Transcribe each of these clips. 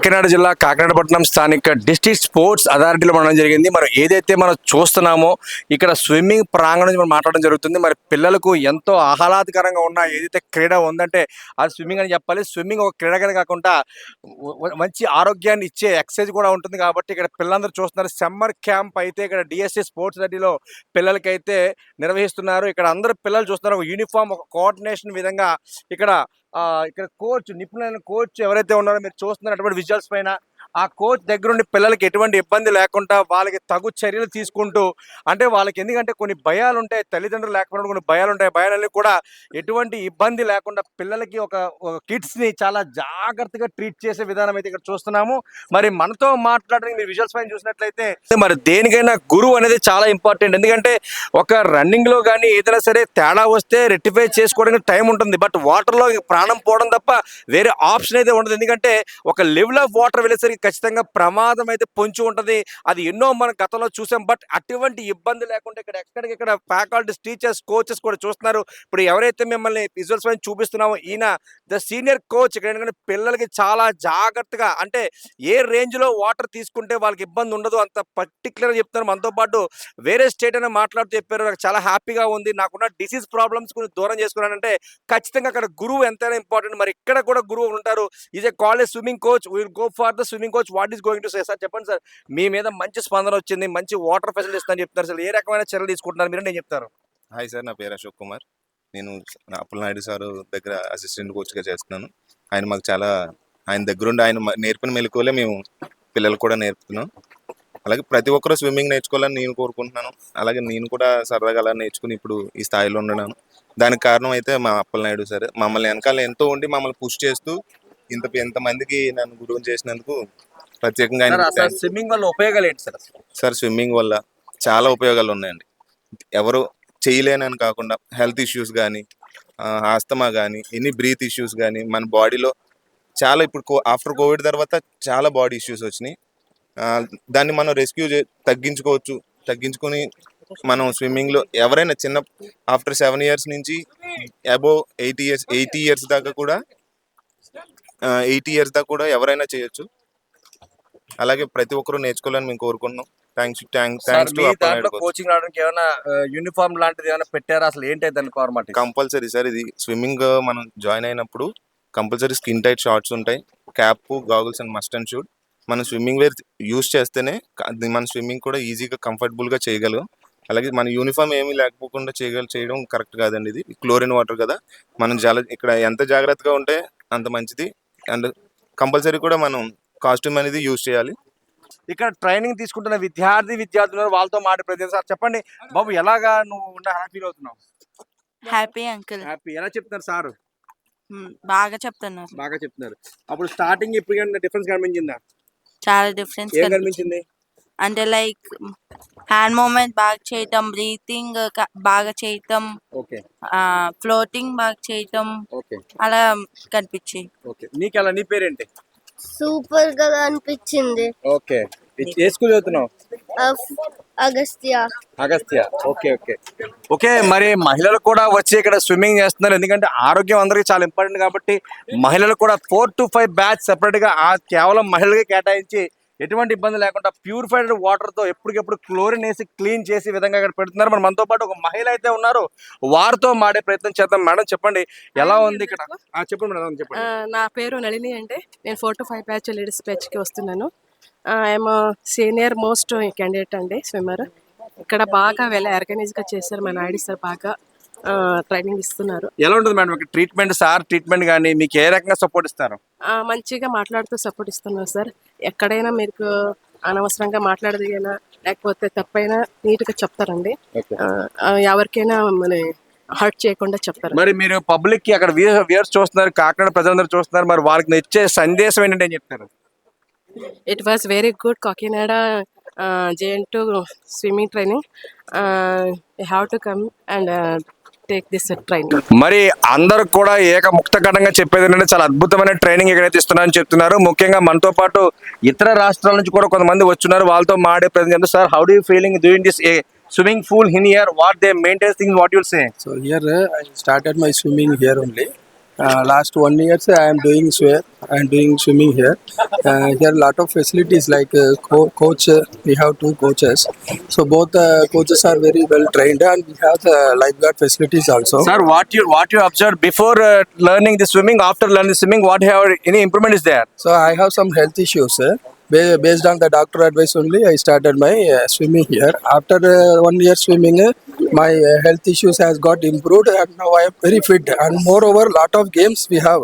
కాకినాడ జిల్లా కాకినాడపట్నం స్థానిక district sports అథారిటీలో మనం జరిగింది. మనం ఏదైతే మనం చూస్తున్నామో ఇక్కడ స్విమ్మింగ్ ప్రాంగణం నుంచి మనం మాట్లాడడం జరుగుతుంది. మరి పిల్లలకు ఎంతో ఆహ్లాదకరంగా ఉన్న ఏదైతే క్రీడ ఉందంటే అది స్విమ్మింగ్ అని చెప్పాలి. స్విమ్మింగ్ ఒక క్రీడగానే కాకుండా మంచి ఆరోగ్యాన్ని ఇచ్చే ఎక్సర్సైజ్ కూడా ఉంటుంది కాబట్టి ఇక్కడ పిల్లలందరూ చూస్తున్నారు. సమ్మర్ క్యాంప్ అయితే ఇక్కడ డిఎస్సి స్పోర్ట్స్ అథారిటీలో పిల్లలకైతే నిర్వహిస్తున్నారు. ఇక్కడ అందరూ పిల్లలు చూస్తున్నారు. ఒక యూనిఫామ్ ఒక కోఆర్డినేషన్ విధంగా ఇక్కడ ఇక్కడ కోచ్ నిపుణులైన కోచ్ ఎవరైతే ఉన్నారో మీరు చూస్తున్నారు అటువంటి విజువల్స్ పైన ఆ కోచ్ దగ్గరుండి పిల్లలకి ఎటువంటి ఇబ్బంది లేకుండా వాళ్ళకి తగు చర్యలు తీసుకుంటూ అంటే వాళ్ళకి ఎందుకంటే కొన్ని భయాలు ఉంటాయి తల్లిదండ్రులు లేకుండా కొన్ని భయాలు ఉంటాయి భయాలన్నీ కూడా ఎటువంటి ఇబ్బంది లేకుండా పిల్లలకి ఒక కిడ్స్ని ని చాలా జాగ్రత్తగా ట్రీట్ చేసే విధానం అయితే ఇక్కడ చూస్తున్నాము. మరి మనతో మాట్లాడడానికి మీరు విజువల్స్ పైన చూసినట్లయితే మరి దేనికైనా గురువు అనేది చాలా ఇంపార్టెంట్. ఎందుకంటే ఒక రన్నింగ్లో కానీ ఏదైనా సరే తేడా వస్తే రెక్టిఫై చేసుకోవడానికి టైం ఉంటుంది. బట్ వాటర్లో ప్రాణం పోవడం తప్ప వేరే ఆప్షన్ అయితే ఉండదు. ఎందుకంటే ఒక లెవెల్ ఆఫ్ వాటర్ వెళ్ళేసరికి ఖచ్చితంగా ప్రమాదం అయితే పొంచి ఉంటుంది. అది ఎన్నో మనం గతంలో చూసాం. బట్ అటువంటి ఇబ్బంది లేకుండా ఇక్కడ ఎక్కడికి ఫ్యాకల్టీస్ టీచర్స్ కోచెస్ కూడా చూస్తున్నారు. ఇప్పుడు ఎవరైతే మిమ్మల్ని విజువల్స్ పైన చూపిస్తున్నామో ఈయన ద సీనియర్ కోచ్. ఇక్కడ ఎందుకంటే పిల్లలకి చాలా జాగ్రత్తగా అంటే ఏ రేంజ్లో వాటర్ తీసుకుంటే వాళ్ళకి ఇబ్బంది ఉండదు. అంత పర్టికులర్గా చెప్తున్నారు. మనతో పాటు వేరే స్టేట్ అని మాట్లాడుతూ చెప్పారు. నాకు చాలా హ్యాపీగా ఉంది. నాకున్న డిసీజ్ ప్రాబ్లమ్స్ కొంచెం దూరం చేసుకున్నానంటే ఖచ్చితంగా అక్కడ గురువు ఎంతైనా ఇంపార్టెంట్. మరి ఇక్కడ కూడా గురువు ఉంటారు. Is a college swimming coach. Will go for the swimming coach what is going to say? Sir చెప్పండి సార్. మీ మీద మంచి స్పందన వచ్చింది మంచి వాటర్ ఫెసిలిటీస్ అని చెప్తారు సార్. ఏ రకమైన చర్యలు తీసుకుంటున్నారు మీరు నేను చెప్తారు హాయ్ సార్ నా పేరు అశోక్ కుమార్. నేను అప్పలనాయుడు సార్ దగ్గర అసిస్టెంట్ కోచ్గా చేస్తున్నాను. ఆయన మాకు చాలా ఆయన దగ్గరుండి ఆయన నేర్పిన మెలకువలే మేము పిల్లలకు కూడా నేర్పుతున్నాం. అలాగే ప్రతి ఒక్కరు స్విమ్మింగ్ నేర్చుకోవాలని నేను కోరుకుంటున్నాను. అలాగే నేను కూడా సరదాగా అలా నేర్చుకుని ఇప్పుడు ఈ స్థాయిలో ఉన్నాను. దానికి కారణం అయితే మా అప్పలనాయుడు సార్. మమ్మల్ని వెనకాల ఎంతో ఉండి మమ్మల్ని పుష్ చేస్తూ ఇంత ఇంతమందికి నన్ను గురువు చేసినందుకు ప్రత్యేకంగా సార్ స్విమ్మింగ్ వల్ల ఉపయోగాలు ఏంటి సార్ అసలు? సార్ స్విమ్మింగ్ వల్ల చాలా ఉపయోగాలు ఉన్నాయండి ఎవరు చేయలేనని కాకుండా హెల్త్ ఇష్యూస్ కానీ ఆస్తమా కానీ ఎన్ని బ్రీత్ ఇష్యూస్ కానీ మన బాడీలో చాలా ఇప్పుడు ఆఫ్టర్ కోవిడ్ తర్వాత చాలా బాడీ ఇష్యూస్ వచ్చినాయి. ఆ, దాన్ని మనం రెస్క్యూ తగ్గించుకోవచ్చు. తగ్గించుకొని మనం స్విమ్మింగ్లో ఎవరైనా చిన్న ఆఫ్టర్ సెవెన్ ఇయర్స్ నుంచి above eighty years eighty years దాకా కూడా ఎయిటీ ఇయర్స్ దాకా కూడా ఎవరైనా చేయొచ్చు. అలాగే ప్రతి ఒక్కరూ నేర్చుకోవాలని మేము కోరుకుంటున్నాం. థ్యాంక్స్ థ్యాంక్స్ థ్యాంక్స్ టు దాంట్లో కోచింగ్ రావడానికి ఏమైనా యూనిఫామ్ లాంటిది ఏమైనా పెట్టారా? అసలు ఏంటి దాని ఫార్మాట్ కంపల్సరీ సార్ ఇది స్విమ్మింగ్ మనం జాయిన్ అయినప్పుడు కంపల్సరీ స్కిన్ టైట్ షార్ట్స్ ఉంటాయి. Cap goggles and must and suit మనం స్విమ్మింగ్ వేర్ యూస్ చేస్తేనే మన స్విమ్మింగ్ కూడా ఈజీగా కంఫర్టబుల్గా చేయగలం. అలాగే మన యూనిఫామ్ ఏమీ లేకపోకుండా చేయగల చేయడం కరెక్ట్ కాదండి ఇది. క్లోరిన్ వాటర్ కదా. మనం చాలా ఇక్కడ ఎంత జాగ్రత్తగా ఉంటే అంత మంచిది. అండ్ కంపల్సరీ కూడా మనం కాస్ట్యూమ్ అనేది యూస్ చేయాలి. ఇక్కడ ట్రైనింగ్ తీసుకుంటున్న విద్యార్థి విద్యార్థులు వాళ్ళతో మాట ప్రతి సార్ చెప్పండి. బాబు ఎలాగా నువ్వు ఉన్న హ్యాపీ అవుతున్నావు హ్యాపీ అంకుల్ హ్యాపీ ఎలా చెప్తున్నారు సార్? బాగా చెప్తున్నారు. బాగా చెప్తున్నారు. అప్పుడు స్టార్టింగ్ ఇప్పుడు డిఫరెన్స్ కనిపించిందా? చాలా డిఫరెన్స్ కనిపించింది? అంటే లైక్ హ్యాండ్ మూమెంట్ బాగా చేయటం బ్రీతింగ్ బాగా చేయటం ఓకే. ఫ్లోటింగ్ బాగా చేయటం ఓకే. అలా కనిపించాయి. ఓకే. నీకు ఎలా నీ పేరేంటి? సూపర్గా అనిపించింది. ఓకే. ఏ స్కూల్ చదువుతున్నావు? Agastya. Agastya. Okay okay. Okay మరి మహిళలు కూడా వచ్చి ఇక్కడ స్విమ్మింగ్ చేస్తున్నారు. ఎందుకంటే ఆరోగ్యం అందరికీ చాలా ఇంపార్టెంట్ కాబట్టి మహిళలు కూడా ఫోర్ టు ఫైవ్ బ్యాచ్ సెపరేట్గా కేవలం మహిళలకి కేటాయించి ఎటువంటి ఇబ్బంది లేకుండా ప్యూరిఫైడ్ వాటర్తో ఎప్పటికెప్పుడు క్లోరిన్ వేసి క్లీన్ చేసి విధంగా ఇక్కడ పెడుతున్నారు. మరి మనతో పాటు ఒక మహిళ అయితే ఉన్నారు. వారితో మాడే ప్రయత్నం చేద్దాం. మేడం చెప్పండి. ఎలా ఉంది ఇక్కడ? చెప్పండి మేడం చెప్పండి. నా పేరు నళిని అంటే నేను four to five batch ladies బ్యాచ్కి వస్తున్నాను. ఐఎమ్ సీనియర్ మోస్ట్ క్యాండిడేట్ అండి స్విమ్మర్. ఇక్కడ బాగా వెల్ ఆర్గనైజ్గా చేశారు మా నాయుడు సార్ బాగా. ట్రైనింగ్ ఇస్తున్నారు. ఎలా ఉంటుంది మేడం ట్రీట్మెంట్ సార్ ట్రీట్మెంట్ కానీ మీకు ఏ రకంగా సపోర్ట్ ఇస్తారు? మంచిగా మాట్లాడుతూ సపోర్ట్ ఇస్తున్నారు సార్. ఎక్కడైనా మీకు అనవసరంగా మాట్లాడదిగైనా లేకపోతే తప్పైనా నీట్గా చెప్తారండి. ఎవరికైనా మన హర్ట్ చేయకుండా చెప్తారు. మరి మీరు పబ్లిక్కి అక్కడ వ్యూయర్స్ చూస్తున్నారు కాకినాడ ప్రజలందరూ చూస్తున్నారు మరి వాళ్ళకి ఇచ్చే సందేశం ఏంటంటే చెప్తారు? It was very good Kakinada join to swimming training have to come and take this training మరి అందరూ కూడా ఏక ముక్తకటంగా చెప్పేది ఏంటంటే చాలా అద్భుతమైన ట్రైనింగ్ ఎక్కడైతే ఇస్తున్నారని చెప్తున్నారు. ముఖ్యంగా మనతో పాటు ఇతర రాష్ట్రాల నుంచి కూడా కొంతమంది వచ్చున్నారు. వాళ్ళతో మాడే ప్రజలు sir how do feeling doing this swimming pool in year what they maintain things what you'll say So here uh, I started my swimming here only. Uh, last one years I am doing swim. I am doing swimming here. Uh, here lot of facilities like uh, co- coach. Uh, we have two coaches. So both uh, coaches are very well trained, and we have the lifeguard facilities also. Sir, what you what you observed before uh, learning the swimming, after learning swimming, what have any improvement is there? So I have some health issues. Uh, ba- based on the doctor advice only, I started my uh, swimming here. After uh, one year swimming, uh, my uh, health issues has got improved, and now I am very fit. And moreover, a lot of games we have,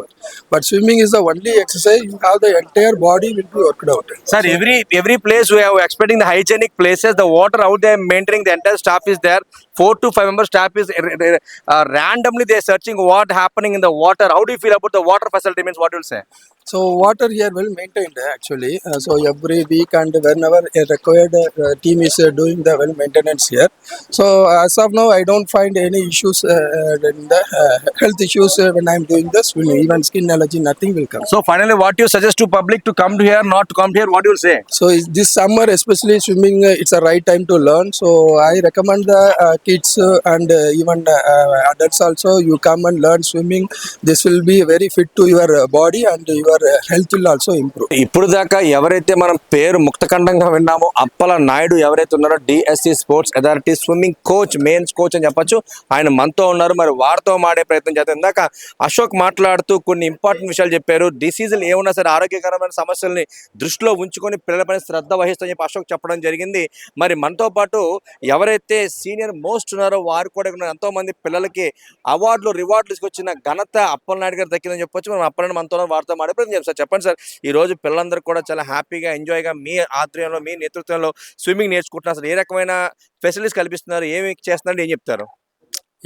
but swimming is the only exercise you have the entire body will be worked out. Sir, every every place we are expecting the hygienic places, the water out there maintaining the entire staff is there. Four to five member staff is uh, uh, randomly they are searching what happening in the water. How do you feel about the water facility? Means what you will say? So water here well maintained actually. Uh, so every week and whenever a required uh, team is uh, doing the well maintenance here. So as of now, I don't find any issues uh, uh, in the uh, health issues uh, when I'm doing the swimming. Even skin allergy, nothing will come. So finally, what you suggest to public to come to here, not to come here? What you will say? So is this summer, especially swimming, uh, it's a right time to learn. So I recommend the uh, kids uh, and uh, even uh, uh, adults also. You come and learn swimming. This will be very fit to your uh, body and your uh, health will also improve. ఇప్పుడు దాకా ఎవరైతే మనం పేరు ముక్తఖండంగా విన్నామో అప్పల నాయుడు ఎవరైతే ఉన్నారో DSC sports authority swimming coach mains coach అని చెప్పొచ్చు. ఆయన మనతో ఉన్నారు. మరి వారితో మాడే ప్రయత్నం చేద్దాం. ఇందాక అశోక్ మాట్లాడుతూ కొన్ని ఇంపార్టెంట్ విషయాలు చెప్పారు. డిసీజులు ఏమున్నా సరే ఆరోగ్యకరమైన సమస్యల్ని దృష్టిలో ఉంచుకొని పిల్లలపైన శ్రద్ధ వహిస్తామని చెప్పి అశోక్ చెప్పడం జరిగింది. మరి మనతో పాటు ఎవరైతే సీనియర్ మోస్ట్ ఉన్నారో వారు కూడా ఇక్కడ ఎంతో మంది పిల్లలకి అవార్డులు రివార్డులు తీసుకొచ్చిన ఘనత అప్పలనాయుడు గారు దక్కిందని చెప్పొచ్చు. మనం అప్పలని మనతో వారితో మాడే ప్రయత్నం చేస్తాం సార్. చెప్పండి సార్. ఈ రోజు పిల్లలందరూ కూడా చాలా హ్యాపీగా ఎంజాయ్గా మీ ఆధ్వర్యంలో మీ నేతృత్వంలో స్విమ్మింగ్ నేర్చుకుంటున్నారు. అసలు ఏ రకమైన ఫెసిలిటీస్ కల్పిస్తున్నారు ఏమి చేస్తున్నారు ఏం చెప్తారు?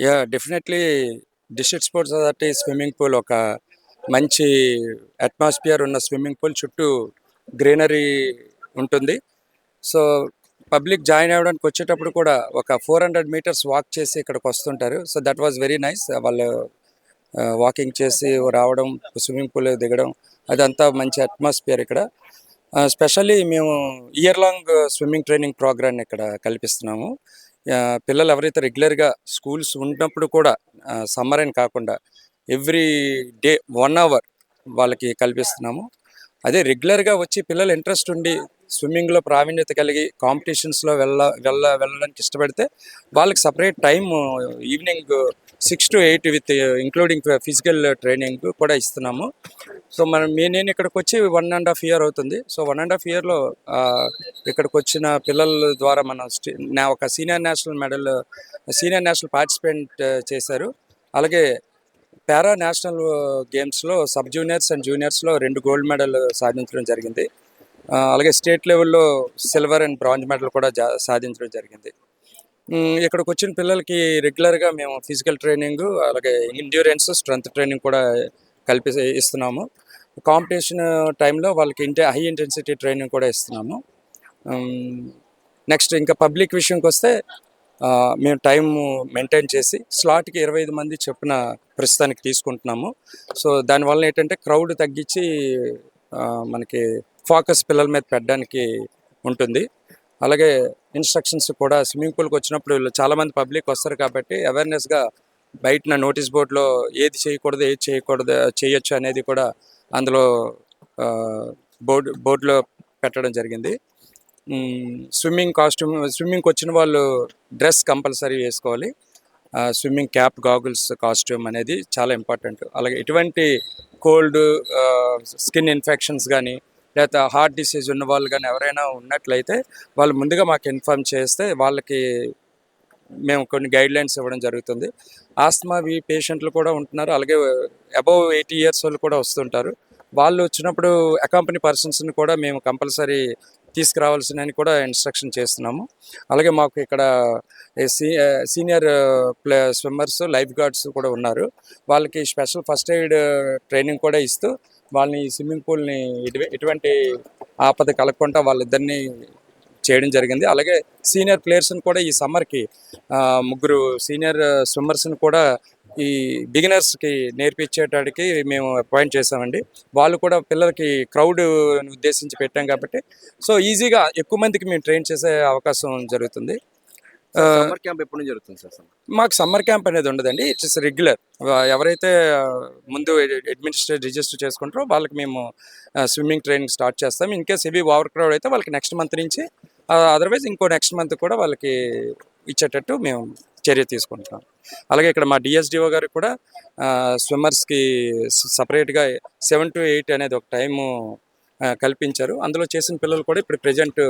Yeah definitely district sports authority swimming pool ఒక మంచి అట్మాస్ఫియర్ ఉన్న స్విమ్మింగ్ పూల్ చుట్టూ గ్రీనరీ ఉంటుంది. సో పబ్లిక్ జాయిన్ అవ్వడానికి వచ్చేటప్పుడు కూడా ఒక ఫోర్ హండ్రెడ్ మీటర్స్ వాక్ చేసి ఇక్కడికి వస్తుంటారు. So that was very nice. వాళ్ళు వాకింగ్ చేసి రావడం స్విమ్మింగ్ పూల్ దిగడం అదంతా మంచి అట్మాస్ఫియర్ ఇక్కడ. స్పెషల్లీ మేము year long swimming training program ఇక్కడ కల్పిస్తున్నాము. పిల్లలు ఎవరైతే రెగ్యులర్గా స్కూల్స్ ఉన్నప్పుడు కూడా సమ్మర్ అని కాకుండా ఎవ్రీ డే వన్ అవర్ వాళ్ళకి కల్పిస్తున్నాము. అదే రెగ్యులర్గా వచ్చి పిల్లలు ఇంట్రెస్ట్ ఉండి స్విమ్మింగ్లో ప్రావీణ్యత కలిగి కాంపిటీషన్స్లో వెళ్ళ వెళ్ళ వెళ్ళడానికి ఇష్టపడితే వాళ్ళకి separate time evening six to eight with including physical training కూడా ఇస్తున్నాము. సో మనం మీ నేను ఇక్కడికి వచ్చి వన్ అండ్ హాఫ్ ఇయర్ అవుతుంది. సో వన్ అండ్ హాఫ్ ఇయర్లో ఇక్కడికి వచ్చిన పిల్లల ద్వారా మనం నా ఒక senior national medal senior national participate చేశారు. అలాగే పారా నేషనల్ గేమ్స్లో సబ్ జూనియర్స్ అండ్ జూనియర్స్లో రెండు గోల్డ్ మెడల్ సాధించడం జరిగింది. అలాగే స్టేట్ లెవెల్లో సిల్వర్ అండ్ బ్రాంజ్ మెడల్ కూడా సాధించడం జరిగింది. ఇక్కడికి వచ్చిన పిల్లలకి రెగ్యులర్గా మేము ఫిజికల్ ట్రైనింగ్ అలాగే ఇండ్యూరెన్స్ స్ట్రెంత్ ట్రైనింగ్ కూడా కల్పి ఇస్తున్నాము. కాంపిటీషన్ టైంలో వాళ్ళకి ఇంటే హై ఇంటెన్సిటీ ట్రైనింగ్ కూడా ఇస్తున్నాము. నెక్స్ట్ ఇంకా పబ్లిక్ విషయంకి వస్తే మేము టైం మెయింటైన్ చేసి స్లాట్కి ఇరవై ఐదు మంది చొప్పున ప్రస్తుతానికి తీసుకుంటున్నాము. సో దానివల్ల ఏంటంటే క్రౌడ్ తగ్గించి మనకి ఫోకస్ పిల్లల మీద పెట్టడానికి ఉంటుంది. అలాగే ఇన్స్ట్రక్షన్స్ కూడా స్విమ్మింగ్ పూల్కి వచ్చినప్పుడు వీళ్ళు చాలామంది పబ్లిక్ వస్తారు కాబట్టి అవేర్నెస్గా బయట నోటీస్ బోర్డులో ఏది చేయకూడదు ఏది చేయకూడదు చేయొచ్చు అనేది కూడా అందులో బోర్డు బోర్డులో పెట్టడం జరిగింది. స్విమ్మింగ్ కాస్ట్యూమ్ స్విమ్మింగ్కి వచ్చిన వాళ్ళు డ్రెస్ కంపల్సరీ వేసుకోవాలి. స్విమ్మింగ్ క్యాప్ గాగుల్స్ కాస్ట్యూమ్ అనేది చాలా ఇంపార్టెంట్ అలాగే ఎటువంటి కోల్డ్ స్కిన్ ఇన్ఫెక్షన్స్ కానీ లేదా హార్ట్ డిసీజ్ ఉన్న వాళ్ళు కానీ ఎవరైనా ఉన్నట్లయితే వాళ్ళు ముందుగా మాకు ఇన్ఫార్మ్ చేస్తే వాళ్ళకి మేము కొన్ని గైడ్ లైన్స్ ఇవ్వడం జరుగుతుంది. ఆస్తమా వి పేషెంట్లు కూడా ఉంటున్నారు. అలాగే అబౌవ్ ఎయిటీ ఇయర్స్ వాళ్ళు కూడా వస్తుంటారు. వాళ్ళు వచ్చినప్పుడు అకాంపనీ పర్సన్స్ని కూడా మేము కంపల్సరీ తీసుకురావాల్సినని కూడా ఇన్స్ట్రక్షన్ చేస్తున్నాము. అలాగే మాకు ఇక్కడ senior play swimmers life guards కూడా ఉన్నారు. వాళ్ళకి స్పెషల్ ఫస్ట్ ఎయిడ్ ట్రైనింగ్ కూడా ఇస్తూ వాళ్ళని స్విమ్మింగ్ పూల్ని ఎటువంటి ఆపద కలగకుండా వాళ్ళిద్దరిని చేయడం జరిగింది. అలాగే సీనియర్ ప్లేయర్స్ని కూడా ఈ సమ్మర్కి ముగ్గురు సీనియర్ స్విమ్మర్స్ని కూడా ఈ బిగినర్స్కి నేర్పించేటానికి మేము అపాయింట్ చేసామండి వాళ్ళు కూడా పిల్లలకి క్రౌడ్ ఉద్దేశించి పెట్టాం కాబట్టి సో ఈజీగా ఎక్కువ మందికి మేము ట్రైన్ చేసే అవకాశం జరుగుతుంది. సమ్మర్ క్యాంప్ ఎప్పటి నుంచి జరుగుతుంది సార్ మాకు సమ్మర్ క్యాంప్ అనేది ఉండదండి. ఇట్స్ రెగ్యులర్ ఎవరైతే ముందు అడ్మినిస్ట్రేట్ రిజిస్టర్ చేసుకుంటారో వాళ్ళకి మేము స్విమ్మింగ్ ట్రైనింగ్ స్టార్ట్ చేస్తాం. In case heavy over crowd అయితే వాళ్ళకి నెక్స్ట్ మంత్ నుంచి అదర్వైజ్ ఇంకో నెక్స్ట్ మంత్ కూడా వాళ్ళకి ఇచ్చేటట్టు మేము చర్య తీసుకుంటున్నాం. అలాగే ఇక్కడ మా డిఎస్డిఓ గారికి కూడా స్విమ్మర్స్కి సపరేట్గా సెవెన్ టు ఎయిట్ అనేది ఒక టైము కల్పించారు. అందులో చేసిన పిల్లలు కూడా ఇప్పుడు ప్రజెంట్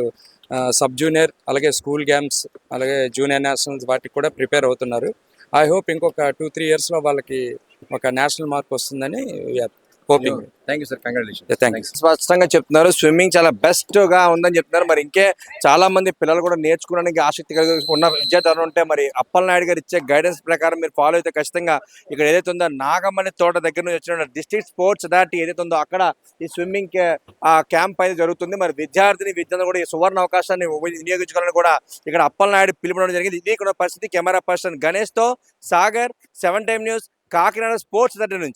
సబ్ జూనియర్ అలాగే స్కూల్ గేమ్స్ అలాగే జూనియర్ నేషనల్స్ వాటికి కూడా ప్రిపేర్ అవుతున్నారు. ఐ హోప్ ఇంకొక టూ త్రీ ఇయర్స్లో వాళ్ళకి ఒక నేషనల్ మార్క్ వస్తుందని hoping thank you sir congratulation స్పష్టంగా చెప్తున్నారు. స్విమ్మింగ్ చాలా బెస్ట్గా ఉందని చెప్తున్నారు. మరి ఇంకే చాలా మంది పిల్లలు కూడా నేర్చుకోవడానికి ఆసక్తి కలిగి ఉన్న విద్యార్థులు ఉంటే మరి అప్పలనాయుడు గారు ఇచ్చే గైడెన్స్ ప్రకారం మీరు ఫాలో అయితే ఖచ్చితంగా ఇక్కడ ఏదైతే ఉందో నాగమల్లి తోట దగ్గర నుంచి వచ్చిన డిస్ట్రిక్ట్ స్పోర్ట్స్ అథారిటీ ఏదైతే ఉందో అక్కడ ఈ స్విమ్మింగ్ ఆ క్యాంప్ అయితే జరుగుతుంది. మరి విద్యార్థిని విద్యార్థులు కూడా ఈ సువర్ణ అవకాశాన్ని వినియోగించుకోవాలని కూడా ఇక్కడ అప్పలనాయుడు పిలుపునడం జరిగింది. ఇది ఇక్కడ పరిస్థితి. Camera person గణేష్తో Sagar seven time news Kakinada sports దగ్గర నుంచి.